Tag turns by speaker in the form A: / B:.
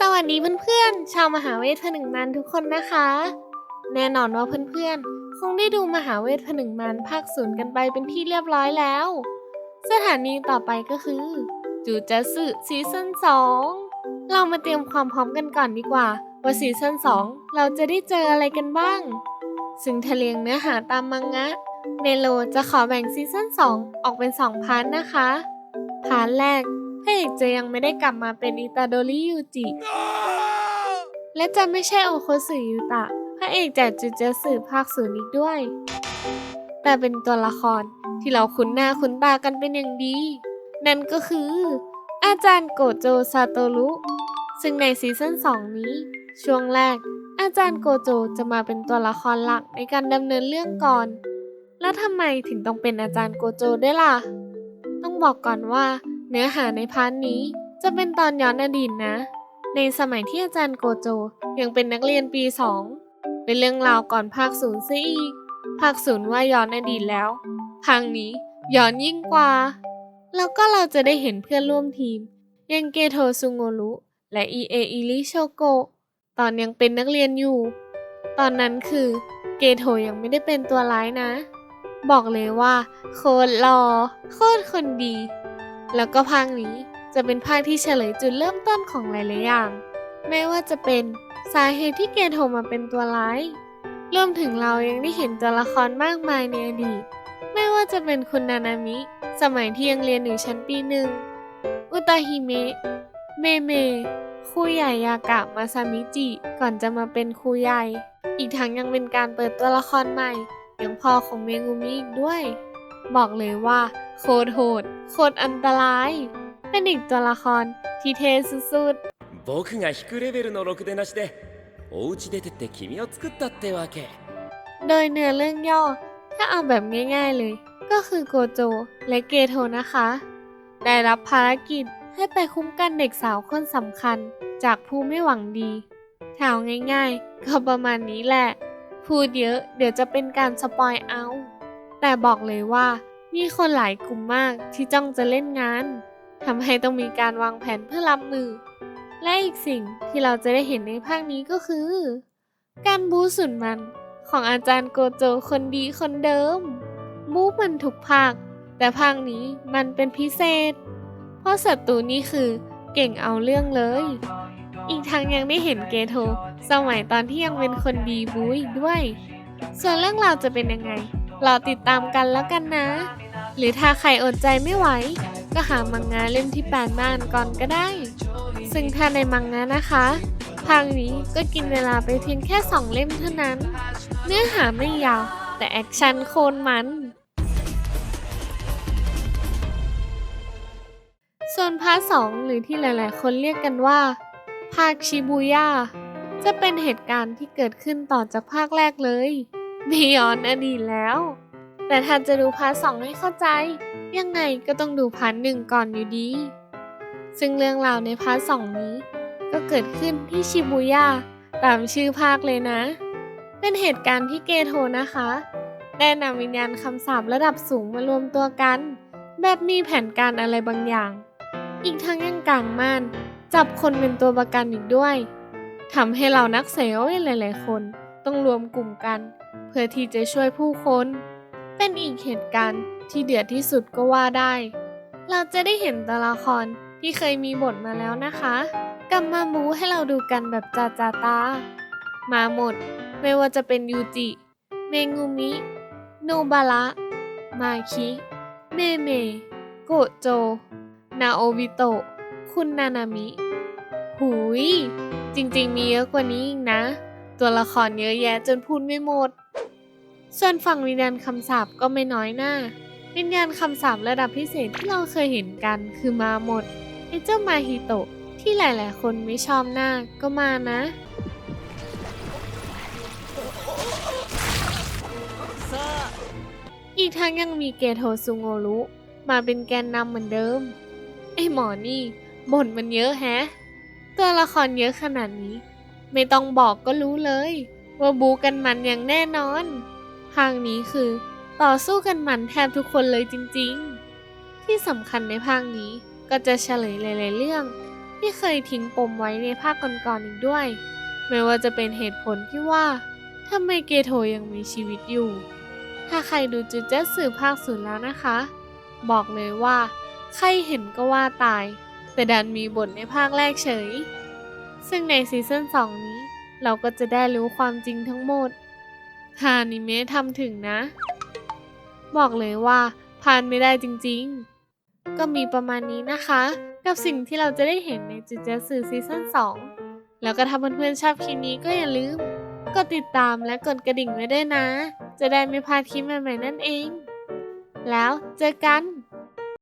A: สวัสดีเพื่อนๆ ชาวมหาเวทผนึงมันทุกคนนะคะ แน่นอนว่าเพื่อนๆ คงได้ดูมหาเวทผนึงมันภาคศูนย์กันไปเป็นที่เรียบร้อยแล้ว สถานีต่อไปก็คือ จูจัสึซีซั่น2 เรามาเตรียมความพร้อมกันก่อนดีกว่า ว่าซีซั่น2 เราจะได้เจออะไรกันบ้าง ซึ่งทะเลียงเนื้อหาตามมังงะ เนโลจะขอแบ่งซีซั่น2 ออกเป็น 2 พาร์ทนะคะ พาร์ทแรก พระเอกจะยังไม่ได้กลับมาเป็นอิตาโดริยูจิ และจะไม่ใช่โอโคสึยูตะ พระเอกจากจูเจสึภาคศูนย์อีกด้วย แต่เป็นตัวละครที่เราคุ้นหน้าคุ้นตากันเป็นอย่างดี นั่นก็คือ อาจารย์โกโจซาโตรุ ซึ่งในซีซั่น2 นี้ ช่วงแรก อาจารย์โกโจจะมาเป็นตัวละครหลักในการดำเนินเรื่องก่อน แล้วทำไมถึงต้องเป็นอาจารย์โกโจด้วยล่ะ ต้องบอกก่อนว่า เนื้อหาในพาร์ทนี้จะเป็นตอนย้อนอดีตนะ ในสมัยที่อาจารย์โกโจยังเป็นนักเรียนปี 2 เป็นเรื่องราวก่อนภาคศูนย์ซะอีก ภาคศูนย์ว่าย้อนอดีตแล้ว ภาคนี้ย้อนยิ่งกว่า แล้วก็เราจะได้เห็นเพื่อนร่วมทีม ยังเกโทซุงโงรุและอีเออิริโชโกะตอนยังเป็นนักเรียนอยู่ ตอนนั้นคือเกโทยังไม่ได้เป็นตัวร้ายนะ บอกเลยว่าโคตรหล่อโคตรคนดี แล้วก็ภาคนี้จะเป็นภาคที่เฉลยจุดเริ่มต้นของหลายๆอย่างไม่ว่าจะเป็นสาเหตุที่เกโทมาเป็นตัวร้าย รวมถึงเรายังได้เห็นตัวละครมากมายในอดีต ไม่ว่าจะเป็นคุณนานามิ สมัยที่ยังเรียนอยู่ชั้นปีหนึ่ง อุตาฮิเมะ เมเมครูใหญ่ยากะมาซามิจิ ก่อนจะมาเป็นครูใหญ่ อีกทั้งยังเป็นการเปิดตัวละครใหม่อย่างพ่อของเมงูมิอีกด้วย บอกเลยว่า โคตรโหด โคตรอันตราย เป็นอีกตัวละครที่เท่สุด
B: 僕が引くレベルのろくでなしでお家出てって君を作ったってわけ
A: ๆ โดยเนื้อเรื่องย่อ ถ้าเอาแบบง่ายๆเลย ก็คือโกโจและเกโทนะคะ ได้รับภารกิจให้ไปคุ้มกันเด็กสาวคนสำคัญจากผู้ไม่หวังดีถามง่ายๆ ก็ประมาณนี้แหละ พูดเยอะเดี๋ยวจะเป็นการสปอยเอา แต่บอกเลยว่ามีคนหลายกลุ่มมากที่จ้องจะเล่นงานทำให้ต้องมีการวางแผนเพื่อรับมือ และอีกสิ่งที่เราจะได้เห็นในภาคนี้ก็คือ การบูสุดมันของอาจารย์โกโจคนดีคนเดิม บูมันทุกภาค แต่ภาคนี้มันเป็นพิเศษ เพราะศัตรูนี่คือเก่งเอาเรื่องเลย อีกทั้งยังได้เห็นเกโท สมัยตอนที่ยังเป็นคนดีบูอีกด้วย ส่วนเรื่องราวจะเป็นยังไง ราติดตามกันแล้วกันนะ หรือถ้าใครอดใจไม่ไหว ก็หามังงะเล่มที่แปดมาอ่านก่อนก็ได้ ซึ่งถ้าในมังงะนะคะภาคนี้ก็กินเวลาไปเพียงแค่ 2 เล่มเท่านั้น เนื้อหาไม่ยาว แต่แอคชั่นโคนมัน ส่วนพาร์ทสองหรือที่หลาย ๆ คนเรียกกันว่า ภาคชิบูย่าจะเป็นเหตุการณ์ที่เกิดขึ้นต่อจากภาคแรกเลย ไม่ย้อนอดีตแล้ว แต่ถ้าจะดูพาร์ทสองให้เข้าใจ ยังไงก็ต้องดูพาร์ทหนึ่งก่อนอยู่ดี ซึ่งเรื่องราวในพาร์ทสองนี้ ก็เกิดขึ้นที่ชิบูย่าตามชื่อภาคเลยนะ เป็นเหตุการณ์ที่เกโทนะคะ ได้นำวิญญาณคำสาประดับสูงมารวมตัวกัน แบบมีแผนการอะไรบางอย่าง อีกทั้งยังกลางม่านจับคนเป็นตัวประกันอีกด้วยทำให้เรานักเสวหลาย ๆ คน ต้องรวมกลุ่มกัน เพื่อที่จะช่วยผู้คน เป็นอีกเหตุการณ์ที่เดือดที่สุดก็ว่าได้ เราจะได้เห็นตัวละครที่เคยมีบทมาแล้วนะคะกลับมาบูให้เราดูกันแบบจาจาตา มาหมด ไม่ว่าจะเป็นยูจิ เมงูมิ โนบาระ มาคิ เมเม โกโจ นาโอบิโตะ คุณนานามิหูยจริงๆมีเยอะกว่านี้อีกนะ ตัวละครเยอะแยะจนพูดไม่หมด ส่วนฝั่งวิญญาณคำสาปก็ไม่น้อยหน้า วิญญาณคำสาประดับพิเศษที่เราเคยเห็นกันคือมาหมดไอเจ้ามาฮิโตะที่หลาย ๆ คนไม่ชอบหน้าก็มานะอีกทั้งยังมีเกโทซุงโงรุมาเป็นแกนนำเหมือนเดิม ไอหมอนี่บ่นมันเยอะแฮะ ตัวละครเยอะขนาดนี้ ไม่ต้องบอกก็รู้เลย ว่าบูกันมันอย่างแน่นอน ภาคนี้คือ ต่อสู้กันมันแทบทุกคนเลยจริงๆ ที่สำคัญในภาคนี้ก็จะเฉลยหลายๆเรื่อง ที่เคยทิ้งปมไว้ในภาคก่อนๆอีกด้วย ไม่ว่าจะเป็นเหตุผลที่ว่าทำไมเกโทยังมีชีวิตอยู่ ถ้าใครดูจุดเจสื่อภาคศูนย์แล้วนะคะ บอกเลยว่า ใครเห็นก็ว่าตาย แต่ดันมีบทในภาคแรกเฉย ซึ่งในซีซั่น2 นี้ เราก็จะได้รู้ความจริงทั้งหมดฮานิเมะทำถึงนะ บอกเลยว่าผ่านไม่ได้จริงๆ ก็มีประมาณนี้นะคะ กับสิ่งที่เราจะได้เห็นในจุดเจสื่อซีซั่น2 แล้วก็ถ้าเพื่อนๆชอบคลิปนี้ก็อย่าลืมกดติดตามและกดกระดิ่งไว้ด้วยนะ จะได้ไม่พลาดคลิปใหม่ๆนั่นเอง แล้วเจอกัน